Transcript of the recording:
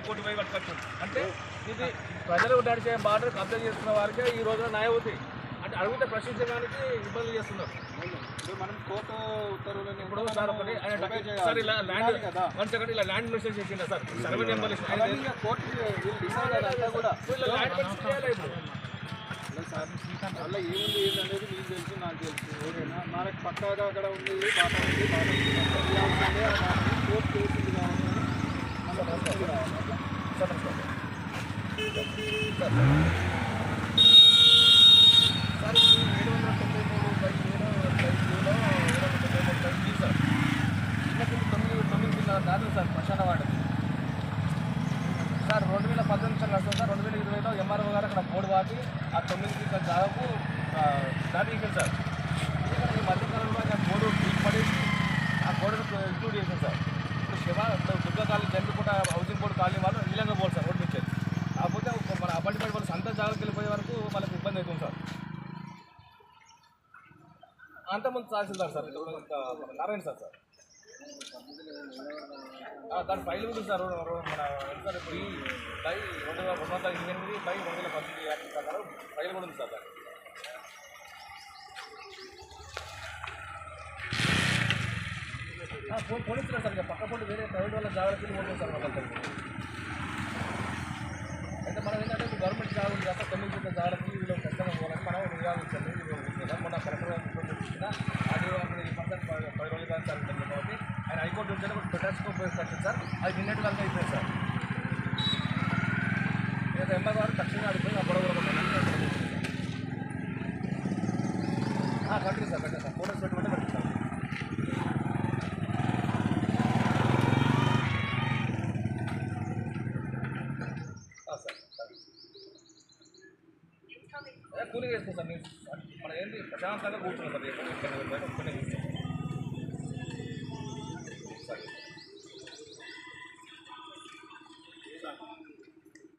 High court పోయి పట్టుకోవచ్చు అంటే ఇది ప్రజలు నడిచే బార్డర్ కబ్జా చేస్తున్న వారికే ఈ రోజున న్యాయం అవుతాయి అంటే అడిగితే ప్రశ్నించడానికి ఇబ్బందులు చేస్తున్నారు. మనం కోర్టు ఉత్తర్వులను ఇప్పుడు సార్ ఒకటి. సార్ ఇలా ల్యాండ్ వన్ సెకండ్ ఇలా ల్యాండ్ మెసేజ్ చేసిండ సార్. సర్వే నెంబర్ సార్ అలా ఏముంది ఏందనేది మీకు తెలుసు నాకు తెలుసు. ఓకేనా? మనకు పక్కాగా అక్కడ ఉంది బాట ఉంది బాట ఉంది. సార్ ఏడు వందల మూడు మూడు సార్ తొమ్మిది తొమ్మిది సార్ సార్ రెండు వేల పద్దెనిమిది సార్ సార్ రెండు వేల ఇరవైలో ఎంఆర్ఓ గారు అక్కడ బోర్డు వాటి ఆ తొమ్మిది పిల్లల దాదాపు సార్. ఎందుకంటే ఈ మధ్యకాలంలో ఆ బోర్డు పీక్ పడేసి ఆ బోర్డును ఇంక్లూడ్ చేశాను సార్ ఇప్పుడు శివ దుర్గా కాలనీ జంటుకుంట అంతమంది tahsildar sir Narayana sir sir. దాని ఫైల్ ఉంది సార్ మన సార్ ఇప్పుడు ఈ బై రెండు వేల రెండు వందల ఇరవై ఎనిమిది బై రెండు వేల పద్దెనిమిది యాక్ట్ ప్రకారం ఫైల్ కూడా ఉంది సార్ దానికి. ఆ, ఫోన్ ఫోన్ సార్ ఇక పక్క పొండి వేరే ప్రైవేట్ వాళ్ళ జాగ్రత్తలు పోతుంది సార్ వాళ్ళకి అయితే మనం ఏంటంటే గవర్నమెంట్ జాబ్ ఉంది కదా తొమ్మిది జాగ్రత్తలు వీళ్ళు ఖచ్చితంగా పోవాలని మనం నియోగించాలి కదా మొన్న కలెక్టర్ గారు రిపోర్ట్ ఇచ్చిన ఆడియో అప్పుడు ఈ పర్సెంట్ పది రోజులు కానీ సార్ ఉంటుంది కాబట్టి ఆయన హైకోర్టు నుంచి ఒక ప్రొటెస్ట్కో కట్టింది సార్. అది నిన్నటి కనుక అయిపోయింది సార్. ఇక ఎంఆర్ వారు తక్షణంగా అడిగిపోయి గొడవ కట్టింది సార్ కట్టింది సార్ ఫోటోస్ పెట్టుకుంటే కట్టింది సార్ ఆ, సార్ సార్ ఏ, కూలింగ్ వేసుకోండి సార్ మీరు. మన ఏంటి ప్రశాంతంగా కూర్చున్నాం సార్ ఎక్కడ